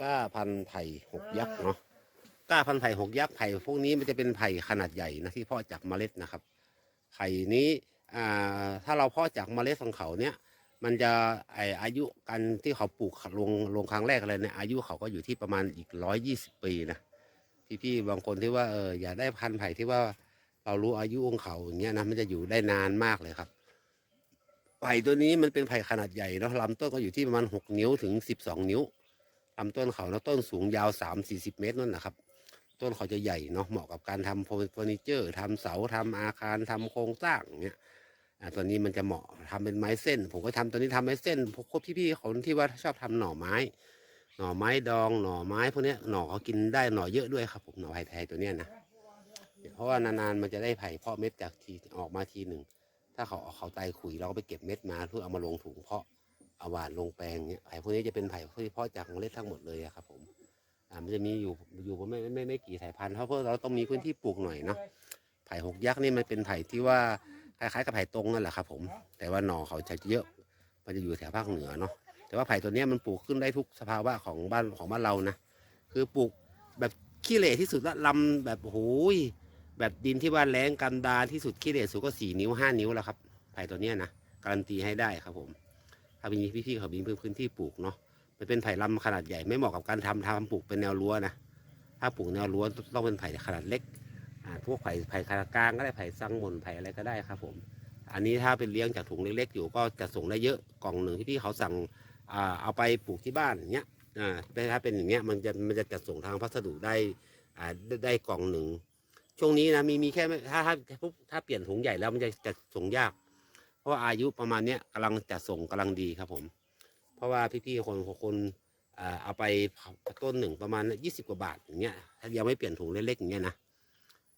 ก้าพันธุ์ไผ่หกยักษ์เนาะก้าพันธุ์ไผ่หกยักษ์ไผ่พวกนี้มันจะเป็นไผ่ขนาดใหญ่นะที่เพาะจากเมล็ดนะครับ ไผ่นี้อ่าถ้าเราเพาะจากเมล็ดของเขาเนี่ยมันจะไออายุกันที่เขาปลูกลงลงครั้งแรกอะไรเนี่ยอายุเขาก็อยู่ที่ประมาณอีกร้อยยี่สิบปีนะพี่ๆบางคนที่ว่าเอออยากได้พันธุ์ไผ่ที่ว่าเรารู้อายุของเขาอย่างเงี้ยนะมันจะอยู่ได้นานมากเลยครับ ไผ่ตัวนี้มันเป็นไผ่ขนาดใหญ่เนาะลำต้นก็อยู่ที่ประมาณหกนิ้วถึงสิบสองนิ้ว ลำต้นเขาแล้วต้นสูงยาวสามสี่สิบเมตรนั่นนะครับ ต้นเขาจะใหญ่เนาะเหมาะกับการทำเฟอร์นิเจอร์ทำเสาทำอาคารทำโครงสร้างเงี้ยอ่าตัวนี้มันจะเหมาะทำเป็นไม้เส้น ผมก็ทำตัวนี้ทำไม้เส้นพวกครบพี่ๆเขาที่ว่าชอบทำหน่อไม้ หน่อไม้ดองหน่อไม้พวกเนี้ยหน่อเขากินได้หน่อเยอะด้วยครับผมหน่อไผ่ไทยตัวเนี้ยนะเพราะว่านานๆมันจะได้ไผ่เพาะเม็ดจากทีออกมาทีหนึ่งถ้าเขาเอาเขาไตขุยเราก็ไปเก็บเม็ดมาเพื่อเอามาลงถุงเพาะ เอาหวานลงแปลงเนี่ยไผ่พวกนี้จะเป็นไผ่ที่เพาะจากเล็ดทั้งหมดเลยอะครับ ผมอ่ามันจะมีอยู่อยู่ไม่ไม่ไม่ไม่กี่สายพันธุ์เพราะเพราะเราต้องมีพื้นที่ปลูกหน่อยเนาะไผ่หกยักษ์นี่มันเป็นไผ่ที่ว่าคล้ายๆกับไผ่ตรงนั่นแหละครับผม แต่ว่าหน่อเขาจะเยอะ มันจะอยู่แถวภาคเหนือเนาะแต่ว่าไผ่ตัวนี้มันปลูกขึ้นได้ทุกสภาวะของบ้านของบ้านเรานะคือปลูกแบบขี้เหร่ที่สุดละลำแบบโอ้ยแบบดินที่ว่าแรงกันดารที่สุดขี้เหร่สุดก็สี่นิ้วห้านิ้วแล้วครับไผ่ตัวนี้นะการันตีให้ได้ครับผม ถ้ามีพี่ๆเขามีพื้นที่ปลูกเนาะมันเป็นไผ่ลำขนาดใหญ่ไม่เหมาะกับการทำทำปลูกเป็นแนวรั้วนะถ้าปลูกแนวรั้วต้องเป็นไผ่ขนาดเล็กพวกไผ่ไผ่ขนาดกลางก็ได้ไผ่ซังมนไผ่อะไรก็ได้ครับผม อันนี้ถ้าเป็นเลี้ยงจากถุงเล็ก ๆ อยู่ก็จะส่งได้เยอะกล่องหนึ่งที่พี่เขาสั่งเอาไปปลูกที่บ้านอย่างเงี้ยถ้าเป็นอย่างเงี้ยมันจะมันจะจัดส่งทางพัสดุได้ได้กล่องหนึ่งช่วงนี้นะมีมีแค่ถ้าถ้าถ้าถ้าเปลี่ยนถุงใหญ่แล้วมันจะจัดส่งยาก เพราะว่าอายุประมาณเนี้ยกำลังจัดส่งกำลังดีครับผม เพราะว่าพี่ๆคนคนเอาไปต้นหนึ่งประมาณยี่สิบกว่าบาทอย่างเงี้ยถ้ายังไม่เปลี่ยนถุงเล็กๆอย่างเงี้ยนะ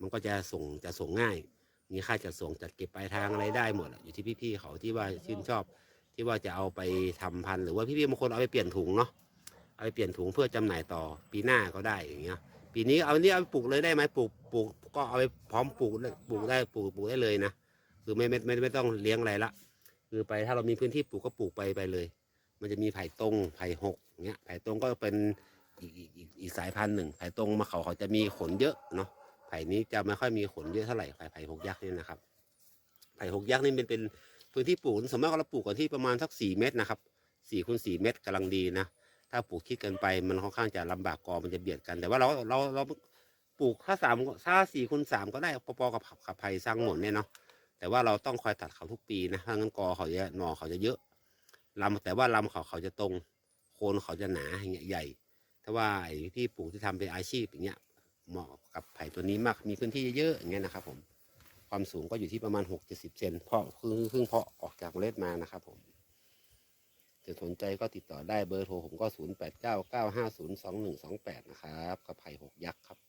มันก็จะส่งจะส่งง่าย มีค่าจัดส่งจัดเก็บปลายทางอะไรได้หมดอยู่ที่พี่ๆเขาที่ว่าชื่นชอบ ที่ว่าจะเอาไปทำพันธุ์หรือว่าพี่ๆบางคนเอาไปเปลี่ยนถุงเนาะเอาไปเปลี่ยนถุงเพื่อจำหน่ายต่อปีหน้าก็ได้อย่างเงี้ยปีนี้เอาอันนี้เอาไปปลูกเลยได้ไหมปลูกปลูกก็เอาไปพร้อมปลูกปลูกได้ปลูกปลูกได้เลยนะ คือไม่ไม่ไม่ไม่ต้องเลี้ยงอะไรละ คือไปถ้าเรามีพื้นที่ปลูกก็ปลูกไปไปเลย มันจะมีไผ่ตรงไผ่หกเงี้ยไผ่ตรงก็เป็นอีกอีกอีกอีกสายพันธุ์หนึ่งไผ่ตรงมาเขาเขาจะมีขนเยอะเนาะไผ่นี้จะไม่ค่อยมีขนเยอะเท่าไหร่ไผ่ไผ่หกยักษ์นี่นะครับไผ่หกยักษ์นี่เป็นเป็นพื้นที่ปลูกสมมติเราปลูกกันที่ประมาณสักสี่เมตรนะครับสี่คูณสี่เมตรกำลังดีนะถ้าปลูกคิดกินไปมันค่อนข้างจะลำบากกอมันจะเบียดกัน แต่ว่าเราเราเราปลูกถ้าสามถ้าสี่คูณสามก็ได้พอๆกับผักับไผ่สร้างหมดเนี่ยเนาะ แต่ว่าเราต้องคอยตัดเขาทุกปีนะถ้างั้นกอเขาจะหน่อเขาจะเยอะลำแต่ว่าลำเขาเขาจะตรง โคนเขาจะหนาอย่างเงี้ยใหญ่ถ้าว่าไอ้ที่ปลูกที่ทำเป็นอาชีพอย่างเงี้ยเหมาะกับไผ่ตัวนี้มากมีพื้นที่เยอะๆอย่างเงี้ยนะครับผมความสูงก็อยู่ที่ประมาณหกเจ็ดสิบเซนเพาะคือเพิ่งเพาะออกจากเมล็ดมานะครับผมถ้าสนใจก็ติดต่อได้เบอร์โทรผมก็ศูนย์แปดเก้าเก้าห้าศูนย์สองหนึ่งสองแปดนะครับกับไผ่หกยักษ์ครับ